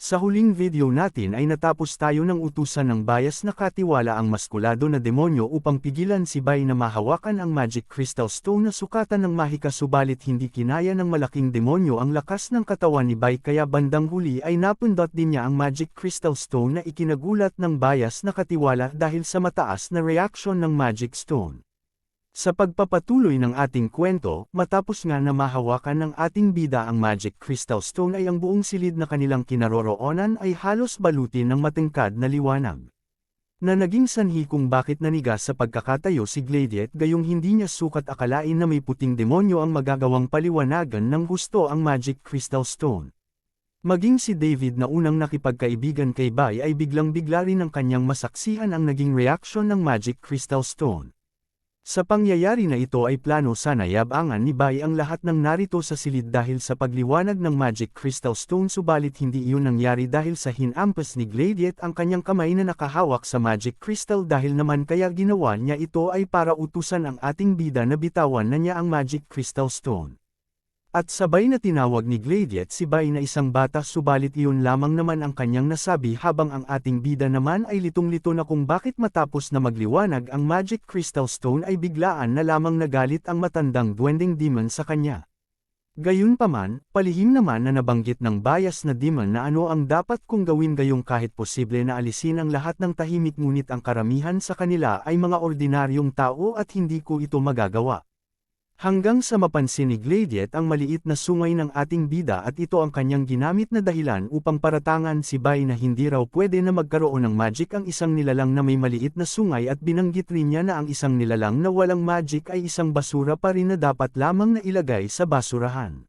Sa huling video natin ay natapos tayo ng utusan ng bias na katiwala ang maskulado na demonyo upang pigilan si Bai na mahawakan ang Magic Crystal Stone na sukatan ng mahika subalit hindi kinaya ng malaking demonyo ang lakas ng katawan ni Bai kaya bandang huli ay napundot din niya ang Magic Crystal Stone na ikinagulat ng bias na katiwala dahil sa mataas na reaction ng Magic Stone. Sa pagpapatuloy ng ating kwento, matapos nga na mahawakan ng ating bida ang Magic Crystal Stone ay ang buong silid na kanilang kinaroroonan ay halos balutin ng matingkad na liwanag. Na naging sanhi kung bakit nanigas sa pagkakatayo si Gladiet gayong hindi niya sukat akalain na may puting demonyo ang magagawang paliwanagan ng gusto ang Magic Crystal Stone. Maging si David na unang nakipagkaibigan kay Bai ay biglang-bigla rin ang kanyang masaksihan ang naging reaksyon ng Magic Crystal Stone. Sa pangyayari na ito ay plano sana yabangan ni Bai ang lahat ng narito sa silid dahil sa pagliwanag ng Magic Crystal Stone subalit hindi iyon nangyari dahil sa hinampas ni Gladiet ang kanyang kamay na nakahawak sa Magic Crystal dahil naman kaya ginawa niya ito ay para utusan ang ating bida na bitawan na niya ang Magic Crystal Stone. At sabay na tinawag ni Gladiet si Bai na isang bata subalit iyon lamang naman ang kanyang nasabi habang ang ating bida naman ay litong-lito na kung bakit matapos na magliwanag ang Magic Crystal Stone ay biglaan na lamang nagalit ang matandang duwending demon sa kanya. Gayunpaman, palihim naman na nabanggit ng bias na demon na ano ang dapat kong gawin gayong kahit posible na alisin ang lahat ng tahimik ngunit ang karamihan sa kanila ay mga ordinaryong tao at hindi ko ito magagawa. Hanggang sa mapansin ni Gladiet ang maliit na sungay ng ating bida at ito ang kanyang ginamit na dahilan upang paratangan si Bai na hindi raw pwede na magkaroon ng magic ang isang nilalang na may maliit na sungay at binanggit rin niya na ang isang nilalang na walang magic ay isang basura pa rin na dapat lamang na ilagay sa basurahan.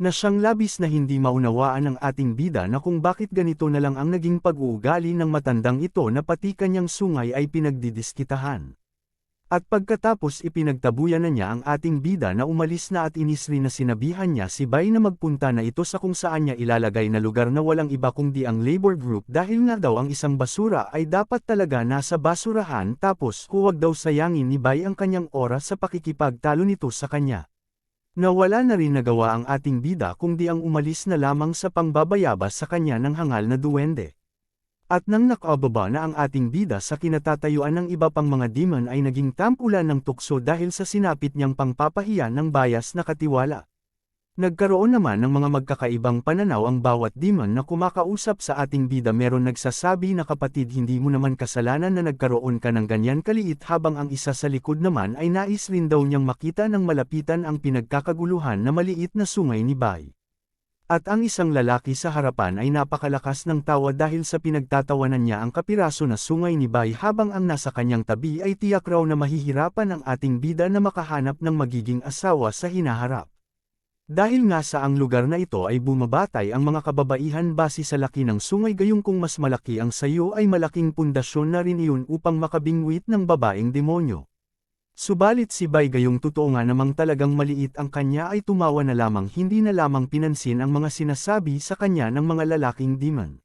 Na siyang labis na hindi maunawaan ng ating bida na kung bakit ganito na lang ang naging pag-uugali ng matandang ito na pati kanyang sungay ay pinagdidiskitahan. At pagkatapos ipinagtabuyan na niya ang ating bida na umalis na at inisri na sinabihan niya si Bay na magpunta na ito sa kung saan niya ilalagay na lugar na walang iba kundi ang labor group dahil nga daw ang isang basura ay dapat talaga nasa basurahan tapos huwag daw sayangin ni Bay ang kanyang oras sa pakikipagtalo nito sa kanya. Nawala na rin nagawa ang ating bida kundi ang umalis na lamang sa pangbabayabas sa kanya ng hangal na duwende. At nang nakababa na ang ating bida sa kinatatayuan ng iba pang mga demon ay naging tampulan ng tukso dahil sa sinapit niyang pangpapahiya ng bias na katiwala. Nagkaroon naman ng mga magkakaibang pananaw ang bawat demon na kumakausap sa ating bida meron nagsasabi na kapatid hindi mo naman kasalanan na nagkaroon ka ng ganyan kaliit habang ang isa sa likod naman ay nais rin daw niyang makita ng malapitan ang pinagkakaguluhan na maliit na sungay ni Bai. At ang isang lalaki sa harapan ay napakalakas ng tawa dahil sa pinagtatawanan niya ang kapiraso na sungay ni Bai habang ang nasa kanyang tabi ay tiyak raw na mahihirapan ang ating bida na makahanap ng magiging asawa sa hinaharap. Dahil nga sa ang lugar na ito ay bumabatay ang mga kababaihan base sa laki ng sungay gayong kung mas malaki ang sayo ay malaking pundasyon na rin iyon upang makabingwit ng babaeng demonyo. Subalit si Bay gayong totoo nga namang talagang maliit ang kanya ay tumawa na lamang hindi na lamang pinansin ang mga sinasabi sa kanya ng mga lalaking demon.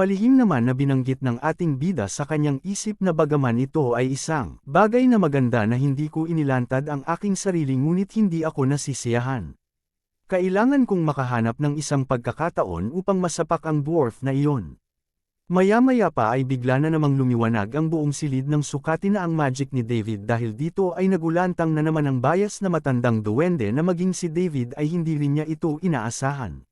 Palihim naman na binanggit ng ating bida sa kanyang isip na bagaman ito ay isang bagay na maganda na hindi ko inilantad ang aking sarili ngunit hindi ako nasisiyahan. Kailangan kong makahanap ng isang pagkakataon upang masapak ang dwarf na iyon. Maya-maya pa ay bigla na namang lumiwanag ang buong silid ng sukati na ang magic ni David dahil dito ay nagulantang na naman ang bias na matandang duwende na maging si David ay hindi rin niya ito inaasahan.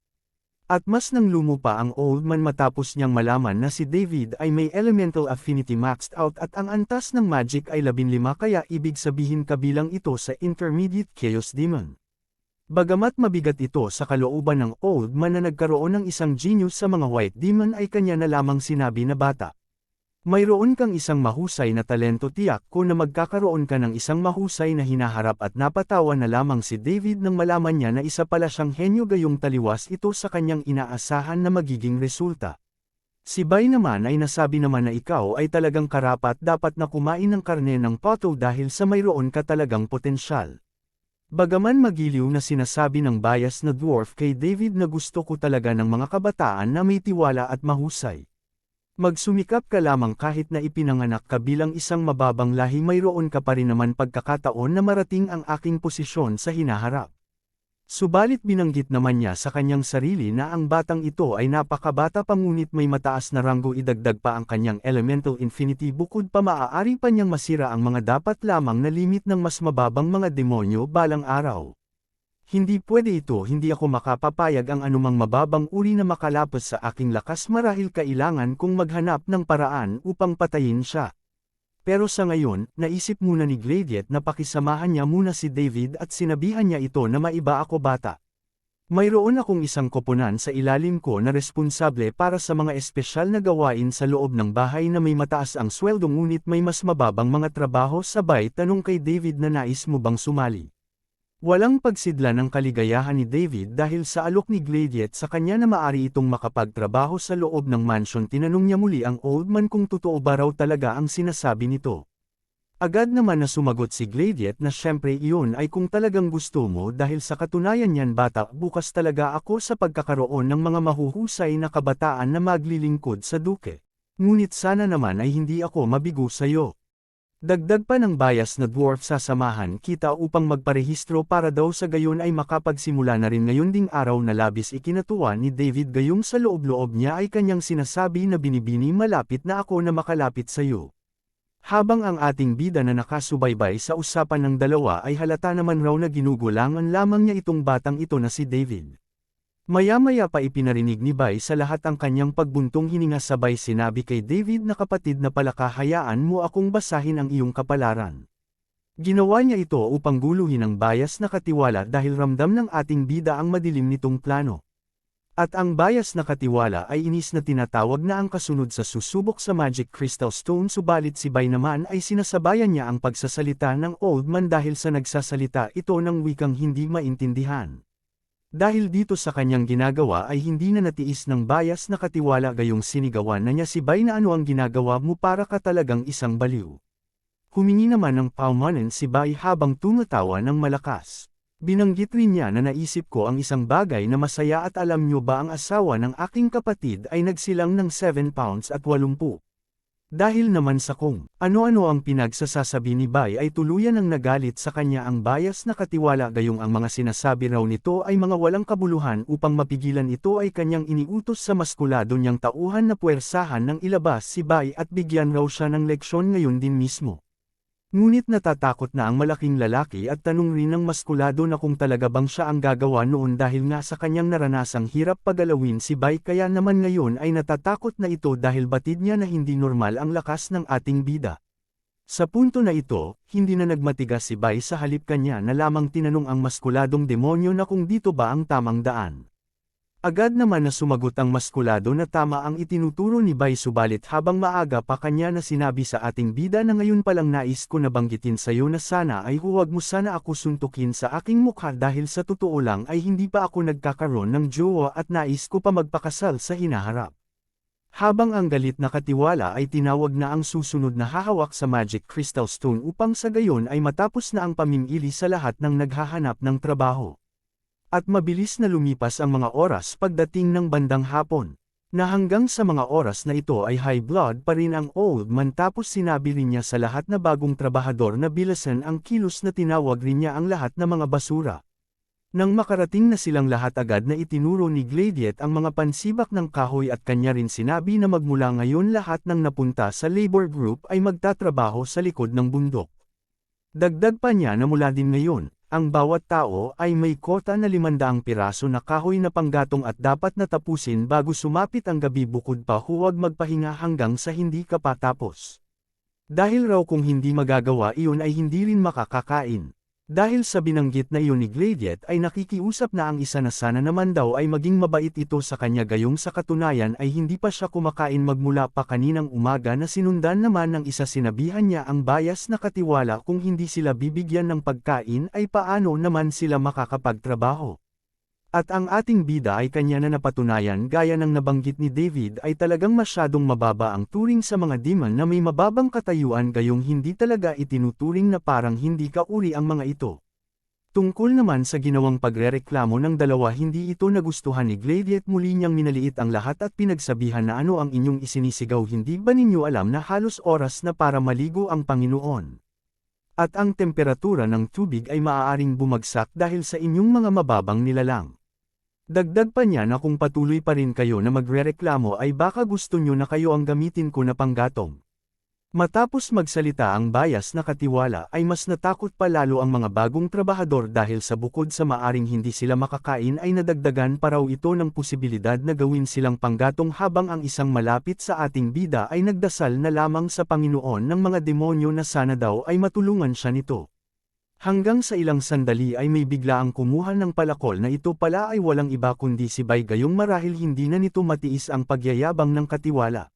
At mas nang lumo pa ang old man matapos niyang malaman na si David ay may elemental affinity maxed out at ang antas ng magic ay 15 kaya ibig sabihin kabilang ito sa intermediate chaos demon. Bagamat mabigat ito sa kalooban ng old man na nagkaroon ng isang genius sa mga white demon ay kanya na lamang sinabi na bata. Mayroon kang isang mahusay na talento tiyak ko na magkakaroon ka ng isang mahusay na hinaharap at napatawa na lamang si David nang malaman niya na isa pala siyang henyo gayong taliwas ito sa kanyang inaasahan na magiging resulta. Si Bay naman ay nasabi naman na ikaw ay talagang karapat dapat na kumain ng karne ng pato dahil sa mayroon ka talagang potensyal. Bagaman magiliw na sinasabi ng bias na dwarf kay David na gusto ko talaga ng mga kabataan na may tiwala at mahusay. Magsumikap ka lamang kahit na ipinanganak ka bilang isang mababang lahi mayroon ka pa rin naman pagkakataon na marating ang aking posisyon sa hinaharap. Subalit binanggit naman niya sa kanyang sarili na ang batang ito ay napakabata pa ngunit may mataas na ranggo idagdag pa ang kanyang elemental infinity bukod pa maaari pa niyang masira ang mga dapat lamang na limit ng mas mababang mga demonyo balang araw. Hindi pwede ito hindi ako makapapayag ang anumang mababang uri na makalapos sa aking lakas marahil kailangan kong maghanap ng paraan upang patayin siya. Pero sa ngayon, naisip muna ni Gladiet na pakisamahan niya muna si David at sinabihan niya ito na maiba ako bata. Mayroon akong isang koponan sa ilalim ko na responsable para sa mga espesyal na gawain sa loob ng bahay na may mataas ang sweldo ngunit may mas mababang mga trabaho sabay tanong kay David na nais mo bang sumali. Walang pagsidla ng kaligayahan ni David dahil sa alok ni Gladiet sa kanya na maari itong makapagtrabaho sa loob ng mansion tinanong niya muli ang old man kung totoo ba raw talaga ang sinasabi nito. Agad naman na sumagot si Gladiet na syempre iyon ay kung talagang gusto mo dahil sa katunayan niyan bata bukas talaga ako sa pagkakaroon ng mga mahuhusay na kabataan na maglilingkod sa duke. Ngunit sana naman ay hindi ako mabigo sa iyo. Dagdag pa ng bias na dwarf sa samahan kita upang magparehistro para daw sa gayon ay makapagsimula na rin ngayon ding araw na labis ikinatuwa ni David gayong sa loob-loob niya ay kanyang sinasabi na binibini malapit na ako na makalapit sa iyo. Habang ang ating bida na nakasubaybay sa usapan ng dalawa ay halata naman raw na ginugulangan lamang niya itong batang ito na si David. Maya-maya pa ipinarinig ni Bay sa lahat ang kanyang pagbuntong hininga sabay sinabi kay David na kapatid na pala kahayaan mo akong basahin ang iyong kapalaran. Ginawa niya ito upang guluhin ang bias na katiwala dahil ramdam ng ating bida ang madilim nitong plano. At ang bias na katiwala ay inis na tinatawag na ang kasunod sa susubok sa Magic Crystal Stone subalit si Bay naman ay sinasabayan niya ang pagsasalita ng old man dahil sa nagsasalita ito ng wikang hindi maintindihan. Dahil dito sa kanyang ginagawa ay hindi na natiis ng bias na katiwala gayong sinigawan na niya si Bay na ano ang ginagawa mo para ka talagang isang baliw. Humingi naman ng paumanan si Bay habang tumatawa ng malakas. Binanggit rin niya na naisip ko ang isang bagay na masaya at alam nyo ba ang asawa ng aking kapatid ay nagsilang ng 7 pounds at 80. Dahil naman sa kung ano-ano ang pinagsasasabi ni Bay ay tuluyan ng nagalit sa kanya ang bias na katiwala gayong ang mga sinasabi raw nito ay mga walang kabuluhan upang mapigilan ito ay kanyang iniutos sa maskulado niyang tauhan na puwersahan ng ilabas si Bay at bigyan raw siya ng leksyon ngayon din mismo. Ngunit natatakot na ang malaking lalaki at tanong rin ng maskulado na kung talaga bang siya ang gagawa noon dahil nga sa kanyang naranasang hirap pagalawin si Bay kaya naman ngayon ay natatakot na ito dahil batid niya na hindi normal ang lakas ng ating bida. Sa punto na ito, hindi na nagmatigas si Bay sa halip kanya na lamang tinanong ang maskuladong demonyo na kung dito ba ang tamang daan. Agad naman na sumagot ang maskulado na tama ang itinuturo ni Bay subalit habang maaga pa kanya na sinabi sa ating bida na ngayon palang nais ko na banggitin sa iyo na sana ay huwag mo sana ako suntukin sa aking mukha dahil sa totoo lang ay hindi pa ako nagkakaroon ng jowa at nais ko pa magpakasal sa hinaharap. Habang ang galit na katiwala ay tinawag na ang susunod na hahawak sa Magic Crystal Stone upang sa gayon ay matapos na ang pamimili sa lahat ng naghahanap ng trabaho. At mabilis na lumipas ang mga oras pagdating ng bandang hapon. Na hanggang sa mga oras na ito ay high blood pa rin ang old man tapos sinabi rin niya sa lahat na bagong trabahador na bilasan ang kilos na tinawag rin niya ang lahat na mga basura. Nang makarating na silang lahat agad na itinuro ni Gladiet ang mga pansibak ng kahoy at kanya rin sinabi na magmula ngayon lahat ng napunta sa labor group ay magtatrabaho sa likod ng bundok. Dagdag pa niya na mula din ngayon, ang bawat tao ay may kota na 500 piraso na kahoy na panggatong at dapat natapusin bago sumapit ang gabi bukod pa huwag magpahinga hanggang sa hindi ka patapos. Dahil raw kung hindi magagawa iyon ay hindi rin makakakain. Dahil sa binanggit na iyon ni Gladiet ay nakikiusap na ang isa na sana naman daw ay maging mabait ito sa kanya gayong sa katunayan ay hindi pa siya kumakain magmula pa kaninang umaga na sinundan naman ng isa sinabihan niya ang bias na katiwala kung hindi sila bibigyan ng pagkain ay paano naman sila makakapagtrabaho. At ang ating bida ay kanya na napatunayan gaya ng nabanggit ni David ay talagang masyadong mababa ang turing sa mga demon na may mababang katayuan gayong hindi talaga itinuturing na parang hindi kauri ang mga ito. Tungkol naman sa ginawang pagrereklamo ng dalawa hindi ito nagustuhan ni Gladiet muli niyang minaliit ang lahat at pinagsabihan na ano ang inyong isinisigaw hindi ba ninyo alam na halos oras na para maligo ang Panginoon. At ang temperatura ng tubig ay maaaring bumagsak dahil sa inyong mga mababang nilalang. Dagdag pa niya na kung patuloy pa rin kayo na magrereklamo ay baka gusto nyo na kayo ang gamitin ko na panggatong. Matapos magsalita ang bias na katiwala ay mas natakot pa lalo ang mga bagong trabahador dahil sa bukod sa maaring hindi sila makakain ay nadagdagan pa raw ito ng posibilidad na gawin silang panggatong habang ang isang malapit sa ating bida ay nagdasal na lamang sa Panginoon ng mga demonyo na sana daw ay matulungan siya nito. Hanggang sa ilang sandali ay may bigla ang kumuha ng palakol na ito pala ay walang iba kundi si Bay gayong marahil hindi na nito matiis ang pagyayabang ng katiwala.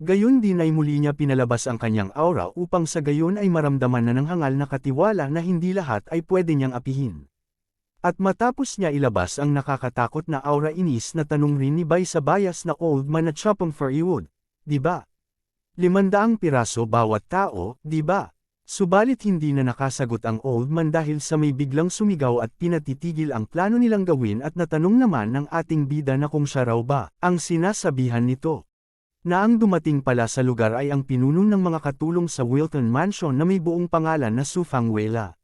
Gayon din ay muli niya pinalabas ang kanyang aura upang sa gayon ay maramdaman na ng hangal na katiwala na hindi lahat ay pwede niyang apihin. At matapos niya ilabas ang nakakatakot na aura inis na tanong rin ni Bay sa bias na old man na chopang for wood, di ba? Limandaang piraso bawat tao, di ba? Subalit hindi na nakasagot ang old man dahil sa may biglang sumigaw at pinatitigil ang plano nilang gawin at natanong naman ng ating bida na kung siya raw ba, ang sinasabihan nito na ang dumating pala sa lugar ay ang pinuno ng mga katulong sa Wilton Mansion na may buong pangalan na Sufang Wela.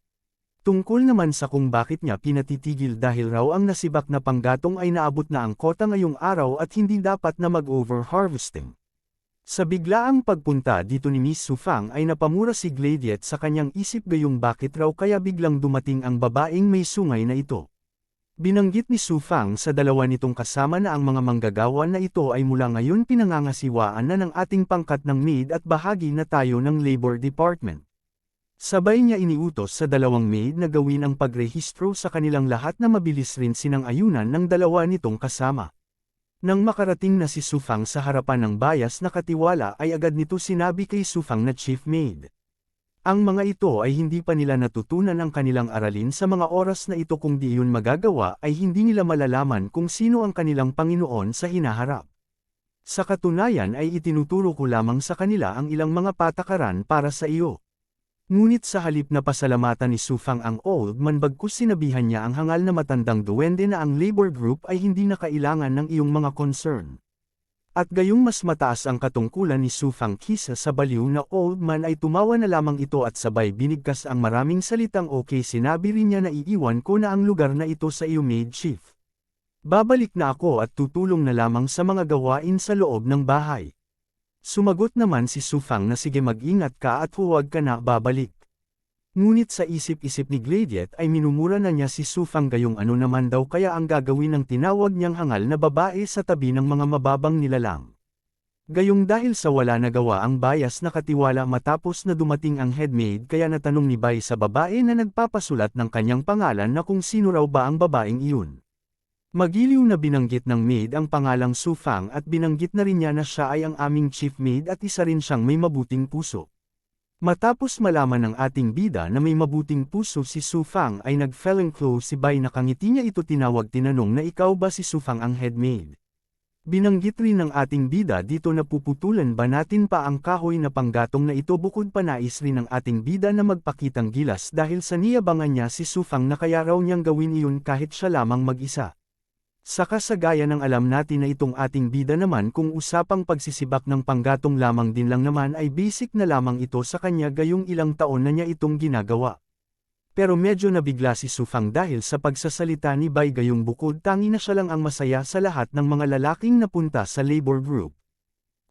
Tungkol naman sa kung bakit niya pinatitigil dahil raw ang nasibak na panggatong ay naabot na ang kota ngayong araw at hindi dapat na mag-over-harvesting. Sa biglaang pagpunta dito ni Miss Sufang ay napamura si Gladiet sa kanyang isip gayong bakit raw kaya biglang dumating ang babaeng may sungay na ito. Binanggit ni Su Fang sa dalawa nitong kasama na ang mga manggagawa na ito ay mula ngayon pinangangasiwaan na ng ating pangkat ng maid at bahagi na tayo ng Labor Department. Sabay niya iniutos sa dalawang maid na gawin ang pagrehistro sa kanilang lahat na mabilis rin sinang ayunan ng dalawa nitong kasama. Nang makarating na si Sufang sa harapan ng bayas na katiwala ay agad nito sinabi kay Sufang na chief maid. Ang mga ito ay hindi pa nila natutunan ang kanilang aralin sa mga oras na ito kung di yun magagawa ay hindi nila malalaman kung sino ang kanilang Panginoon sa hinaharap. Sa katunayan ay itinuturo ko lamang sa kanila ang ilang mga patakaran para sa iyo. Ngunit sa halip na pasalamatan ni Sufang ang old man bagkus sinabihan niya ang hangal na matandang duwende na ang labor group ay hindi na kailangan ng iyong mga concern. At gayong mas mataas ang katungkulan ni Su Fang kisa sa baliw na old man ay tumawa na lamang ito at sabay binigkas ang maraming salitang okay sinabi rin niya na iiwan ko na ang lugar na ito sa iyo maid chief. Babalik na ako at tutulong na lamang sa mga gawain sa loob ng bahay. Sumagot naman si Su Fang na sige mag-ingat ka at huwag ka na babalik. Ngunit sa isip-isip ni Gladiet ay minumura na niya si Sufang gayong ano naman daw kaya ang gagawin ng tinawag niyang hangal na babae sa tabi ng mga mababang nilalang. Gayong dahil sa wala nagawa ang bias na katiwala matapos na dumating ang headmaid kaya natanong ni Bay sa babae na nagpapasulat ng kanyang pangalan na kung sino raw ba ang babaeng iyon. Magiliw na binanggit ng maid ang pangalang Sufang at binanggit na rin niya na siya ay ang aming chief maid at isa rin siyang may mabuting puso. Matapos malaman ng ating bida na may mabuting puso si Su Fang ay nag-felling close si Bai na kangiti niya ito tinawag tinanong na ikaw ba si Su Fang ang headmaid. Binanggit rin ng ating bida dito na puputulan ba natin pa ang kahoy na panggatong na ito bukod pa nais rin ng ating bida na magpakitang gilas dahil sa niyabangan niya si Su Fang na kaya raw niyang gawin iyon kahit siya lamang mag-isa. Sa kasagaya ng alam natin na itong ating bida naman kung usapang pagsisibak ng panggatong lamang din lang naman ay basic na lamang ito sa kanya gayong ilang taon na niya itong ginagawa. Pero medyo nabigla si Sufang dahil sa pagsasalita ni Bay gayong bukod tangi na siya lang ang masaya sa lahat ng mga lalaking napunta sa labor group.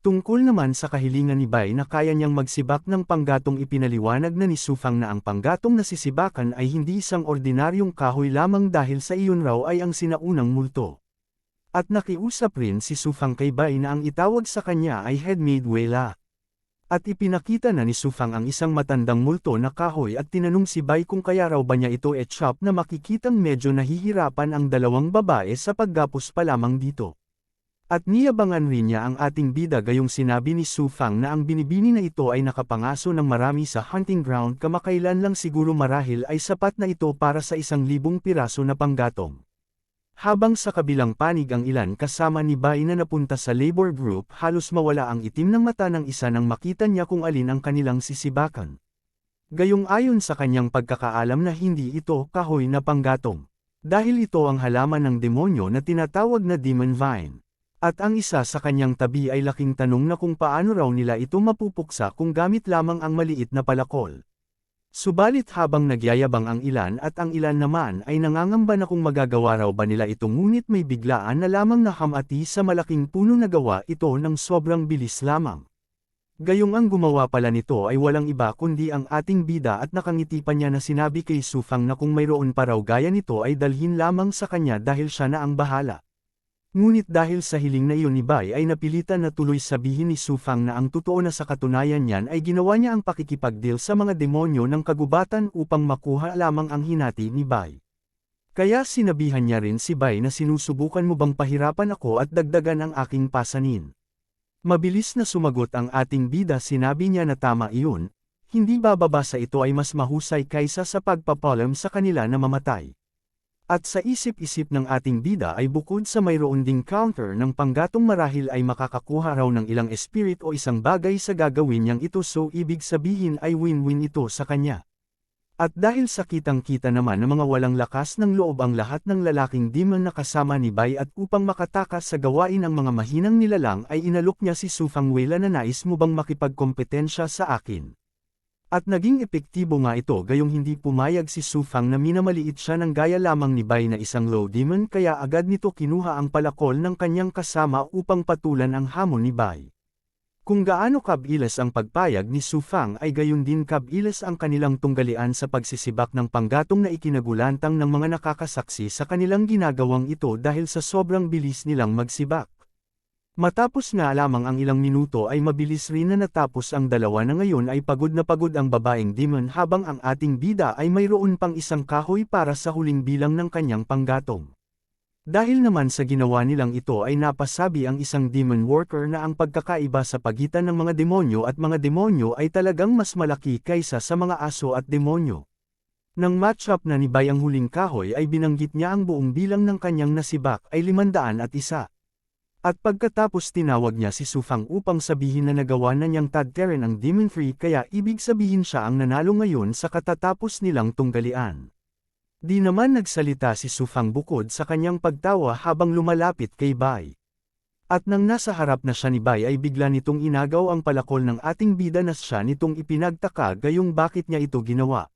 Tungkol naman sa kahilingan ni Bay na kaya niyang magsibak ng panggatong ipinaliwanag na ni Sufang na ang panggatong nasisibakan ay hindi isang ordinaryong kahoy lamang dahil sa iyon raw ay ang sinaunang multo. At nakiusap rin si Sufang kay Bay na ang itawag sa kanya ay headmaid Wela. At ipinakita na ni Sufang ang isang matandang multo na kahoy at tinanong si Bay kung kaya raw ba niya ito et shop na makikitang medyo nahihirapan ang dalawang babae sa paggapos pa lamang dito. At niyabangan rin niya ang ating bida gayong sinabi ni Su Fang na ang binibini na ito ay nakapangaso ng marami sa hunting ground kamakailan lang siguro marahil ay sapat na ito para sa isang libong piraso na panggatong. Habang sa kabilang panig ang ilan kasama ni Bai na napunta sa labor group halos mawala ang itim ng mata ng isa nang makita niya kung alin ang kanilang sisibakan. Gayong ayon sa kanyang pagkakaalam na hindi ito kahoy na panggatong. Dahil ito ang halaman ng demonyo na tinatawag na demon vine. At ang isa sa kanyang tabi ay laking tanong na kung paano raw nila ito mapupuksa kung gamit lamang ang maliit na palakol. Subalit habang nagyayabang ang ilan at ang ilan naman ay nangangamba na kung magagawa raw ba nila ito ngunit may biglaan na lamang nakamati sa malaking puno na gawa ito ng sobrang bilis lamang. Gayong ang gumawa pala nito ay walang iba kundi ang ating bida at nakangiti pa niya na sinabi kay Sufang na kung mayroon pa raw gaya nito ay dalhin lamang sa kanya dahil siya na ang bahala. Ngunit dahil sa hiling na iyon ni Bai ay napilitan na tuloy sabihin ni Sufang na ang totoo na sa katunayan niyan ay ginawa niya ang pakikipagdeal sa mga demonyo ng kagubatan upang makuha lamang ang hinati ni Bai. Kaya sinabihan niya rin si Bai na sinusubukan mo bang pahirapan ako at dagdagan ang aking pasanin. Mabilis na sumagot ang ating bida sinabi niya na tama iyon, hindi bababa sa ito ay mas mahusay kaysa sa pagpapalam sa kanila na mamatay. At sa isip-isip ng ating bida ay bukod sa mayroon ding counter ng panggatong marahil ay makakakuha raw ng ilang spirit o isang bagay sa gagawin niyang ito so ibig sabihin ay win-win ito sa kanya. At dahil sa kitang-kita naman ng mga walang lakas ng loob ang lahat ng lalaking demon na kasama ni Bai at upang makatakas sa gawain ang mga mahinang nilalang ay inalok niya si Sufang Wela na nais mo bang makipagkompetensya sa akin. At naging epektibo nga ito gayong hindi pumayag si Sufang na minamaliit siya ng gaya lamang ni Bai na isang low demon kaya agad nito kinuha ang palakol ng kanyang kasama upang patulan ang hamon ni Bai. Kung gaano kabilas ang pagpayag ni Sufang ay gayon din kabilas ang kanilang tunggalian sa pagsisibak ng panggatong na ikinagulantang ng mga nakakasaksi sa kanilang ginagawang ito dahil sa sobrang bilis nilang magsibak. Matapos nga lamang ang ilang minuto ay mabilis rin na natapos ang dalawa na ngayon ay pagod na pagod ang babaeng demon habang ang ating bida ay mayroon pang isang kahoy para sa huling bilang ng kanyang panggatong. Dahil naman sa ginawa nilang ito ay napasabi ang isang demon worker na ang pagkakaiba sa pagitan ng mga demonyo at mga demonyo ay talagang mas malaki kaysa sa mga aso at demonyo. Nang matchup na ni Bay ang huling kahoy ay binanggit niya ang buong bilang ng kanyang nasibak ay limandaan at isa. At pagkatapos tinawag niya si Sufang upang sabihin na nagawa na niyang tadteren ang Demon Free kaya ibig sabihin siya ang nanalo ngayon sa katatapos nilang tunggalian. Di naman nagsalita si Sufang bukod sa kanyang pagtawa habang lumalapit kay Bai. At nang nasa harap na siya ni Bai ay bigla nitong inagaw ang palakol ng ating bida na siya nitong ipinagtaka gayong bakit niya ito ginawa.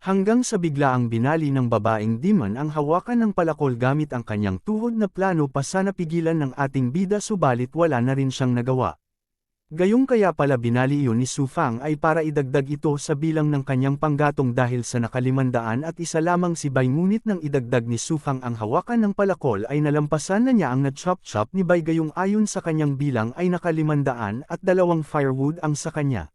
Hanggang sa biglaang binali ng babaeng demon ang hawakan ng palakol gamit ang kanyang tuhod na plano pa sana pigilan ng ating bida subalit wala na rin siyang nagawa. Gayong kaya pala binali iyon ni Sufang ay para idagdag ito sa bilang ng kanyang panggatong dahil sa nakalimandaan at isa lamang si Bay ngunit nang idagdag ni Sufang ang hawakan ng palakol ay nalampasan na niya ang na-chop-chop ni Bay gayong ayon sa kanyang bilang ay nakalimandaan at dalawang firewood ang sa kanya.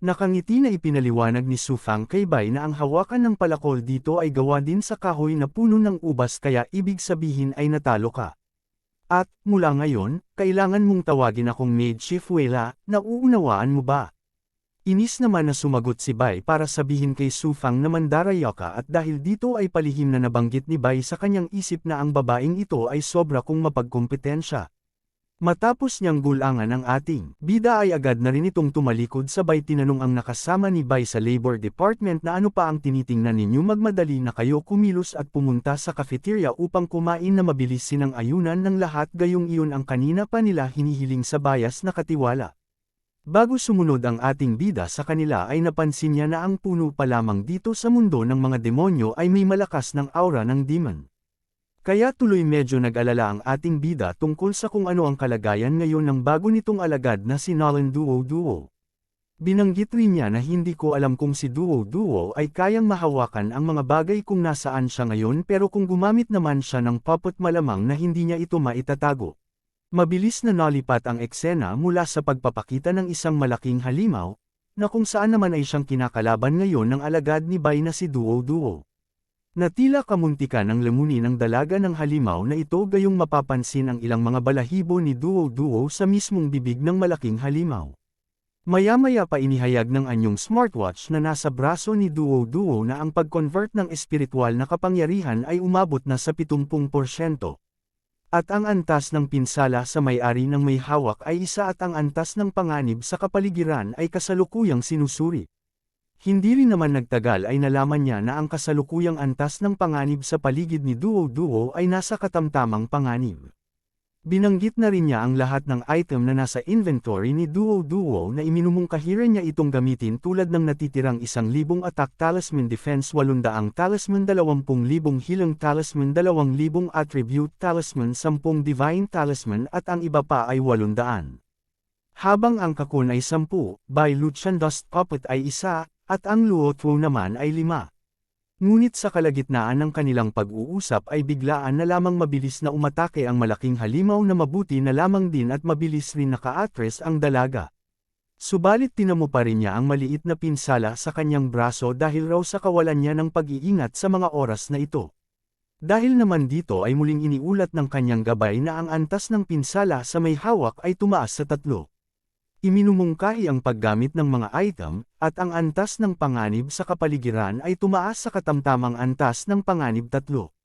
Nakangiti na ipinaliwanag ni Sufang kay Bai na ang hawakan ng palakol dito ay gawa din sa kahoy na puno ng ubas kaya ibig sabihin ay natalo ka. At, mula ngayon, kailangan mong tawagin akong maid chief Wela, nauunawaan mo ba? Inis naman na sumagot si Bai para sabihin kay Sufang na mandaraya ka at dahil dito ay palihim na nabanggit ni Bai sa kanyang isip na ang babaeng ito ay sobra kung mapagkompetensya. Matapos niyang gulangan ang ating bida ay agad na rin itong tumalikod sabay tinanong ang nakasama ni Bay sa Labor Department na ano pa ang tinitingnan ninyo magmadali na kayo kumilos at pumunta sa cafeteria upang kumain na mabilis sinang ayunan ng lahat gayong iyon ang kanina pa nila hinihiling sa bayas na katiwala. Bago sumunod ang ating bida sa kanila ay napansin niya na ang puno pa lamang dito sa mundo ng mga demonyo ay may malakas ng aura ng demon. Kaya tuloy medyo nag-alala ang ating bida tungkol sa kung ano ang kalagayan ngayon ng bago nitong alagad na si Nolan Duo Duo. Binanggit rin niya na hindi ko alam kung si Duo Duo ay kayang mahawakan ang mga bagay kung nasaan siya ngayon pero kung gumamit naman siya ng puppet malamang na hindi niya ito maitatago. Mabilis na nalipat ang eksena mula sa pagpapakita ng isang malaking halimaw, na kung saan naman ay siyang kinakalaban ngayon ng alagad ni Bay na si Duo Duo. Natila kamuntika ng lamunin ang dalaga ng halimaw na ito gayong mapapansin ang ilang mga balahibo ni Duo-Duo sa mismong bibig ng malaking halimaw. Maya-maya pa inihayag ng anyong smartwatch na nasa braso ni Duo-Duo na ang pag-convert ng espiritual na kapangyarihan ay umabot na sa 70%. At ang antas ng pinsala sa may-ari ng may hawak ay isa at ang antas ng panganib sa kapaligiran ay kasalukuyang sinusuri. Hindi rin naman nagtagal ay nalaman niya na ang kasalukuyang antas ng panganib sa paligid ni Duo Duo ay nasa katamtamang panganib. Binanggit na rin niya ang lahat ng item na nasa inventory ni Duo Duo na iminumungkahiran niya itong gamitin tulad ng natitirang 1,000 attack talisman defense 800 talisman 20,000 healing talisman 2,000 attribute talisman 10 divine talisman at ang iba pa ay 800. Habang ang kakun ay 10, by Lucian Dust Puppet ay isa, at ang Luo Tuo naman ay 5. Ngunit sa kalagitnaan ng kanilang pag-uusap ay biglaan na lamang mabilis na umatake ang malaking halimaw na mabuti na lamang din at mabilis rin nakaatres ang dalaga. Subalit tinamo pa rin niya ang maliit na pinsala sa kanyang braso dahil raw sa kawalan niya ng pag-iingat sa mga oras na ito. Dahil naman dito ay muling iniulat ng kanyang gabay na ang antas ng pinsala sa may hawak ay tumaas sa tatlo. Iminumungkahi ang paggamit ng mga item, at ang antas ng panganib sa kapaligiran ay tumaas sa katamtamang antas ng panganib tatlo.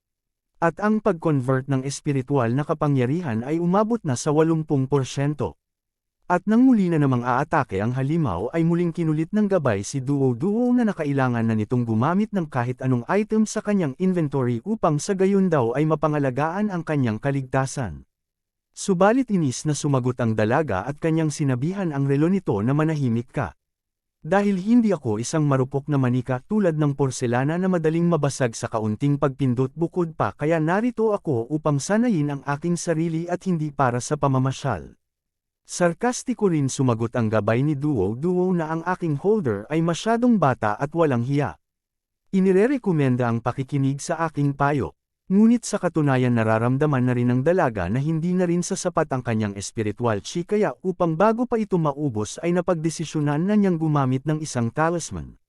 At ang pag-convert ng espiritual na kapangyarihan ay umabot na sa 80%. At nang muli na namang aatake ang halimaw ay muling kinulit ng gabay si Duo Duo na nakailangan na nitong gumamit ng kahit anong item sa kanyang inventory upang sa gayon daw ay mapangalagaan ang kanyang kaligtasan. Subalit inis na sumagot ang dalaga at kanyang sinabihan ang relo nito na manahimik ka. Dahil hindi ako isang marupok na manika tulad ng porselana na madaling mabasag sa kaunting pagpindot bukod pa kaya narito ako upang sanayin ang aking sarili at hindi para sa pamamasyal. Sarkastiko rin sumagot ang gabay ni Duo Duo na ang aking holder ay masyadong bata at walang hiya. Inirerekomenda ang pakikinig sa aking payo. Ngunit sa katunayan nararamdaman na rin ng dalaga na hindi na rin sasapat ang kanyang espiritual chi kaya upang bago pa ito maubos ay napagdesisyonan na niyang gumamit ng isang talisman.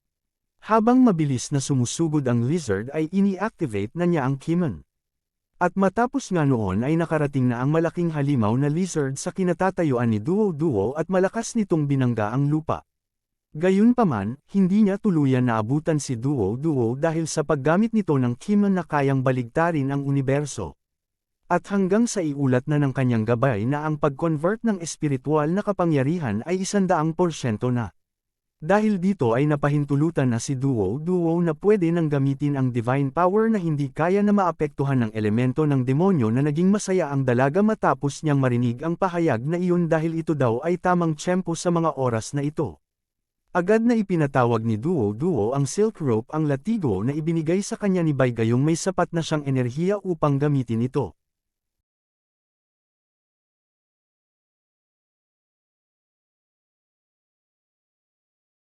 Habang mabilis na sumusugod ang lizard ay ini-activate na niya ang Kimon. At matapos nga noon ay nakarating na ang malaking halimaw na lizard sa kinatatayuan ni Duo Duo at malakas nitong binangga ang lupa. Gayunpaman, hindi niya tuluyan na abutan si Duo Duo dahil sa paggamit nito ng Kimon na kayang baligtarin ang universo. At hanggang sa iulat na ng kanyang gabay na ang pag-convert ng espiritual na kapangyarihan ay isandaang porsyento na. Dahil dito ay napahintulutan na si Duo Duo na pwede nang gamitin ang divine power na hindi kaya na maapektuhan ng elemento ng demonyo na naging masaya ang dalaga matapos niyang marinig ang pahayag na iyon dahil ito daw ay tamang tiyempo sa mga oras na ito. Agad na ipinatawag ni Duo Duo ang silk rope ang latigo na ibinigay sa kanya ni Bay gayong may sapat na siyang enerhiya upang gamitin ito.